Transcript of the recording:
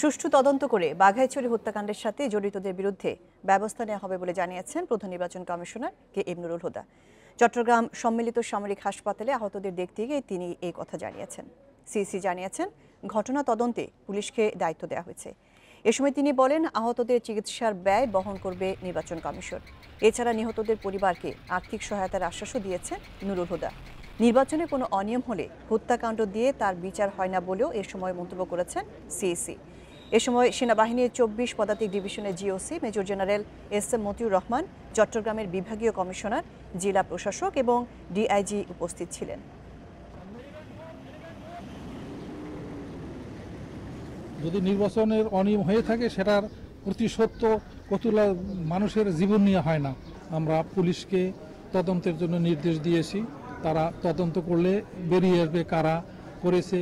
সুষ্ঠু তদন্ত করে বাঘাইছড়ি হত্যাকাণ্ডের সাথে জড়িতদের বিরুদ্ধে ব্যবস্থা নেওয়া হবে বলে জানিয়েছেন প্রধান নির্বাচন commissioner K M Nurul Huda. Chattogram সম্মিলিত সামরিক হাসপাতালে আহতদের দেখতে গিয়ে তিনি এই কথা জানিয়েছেন। সিসি জানিয়েছেন, ঘটনা তদন্তে পুলিশকে দায়িত্ব দেওয়া হয়েছে। এ সময় তিনি বলেন, আহতদের চিকিৎসার ব্যয় বহন করবে নির্বাচন কমিশন। এছাড়া নিহতদের পরিবারকে আর্থিক সহায়তার আশ্বাসও দিয়েছেন নুরুল হুদা। নির্বাচনে কোনো অনিয়ম হলে হত্যাকাণ্ড দিয়ে তার বিচার হয় না বলেও এ সময় মন্তব্য করেছেন সিএসি এ সময় সেনাবাহিনীর চব্বিশ পদাতিক ডিভিশনের GOC, major general S M Motiur Rahman, চট্টগ্রামের বিভাগীয় কমিশনার, জেলা প্রশাসক এবং ডিআইজি উপস্থিত ছিলেন। যদি নির্বাচনের অনিয়ম হয়ে থাকে, সেটার প্রতিশোধ তো কতগুলা মানুষের জীবন নিয়ে হয় না। আমরা পুলিশকে তদন্তের জন্য নির্দেশ দিয়েছি। তারা তদন্ত করলে বেরিয়ে আসবে কারা করেছে।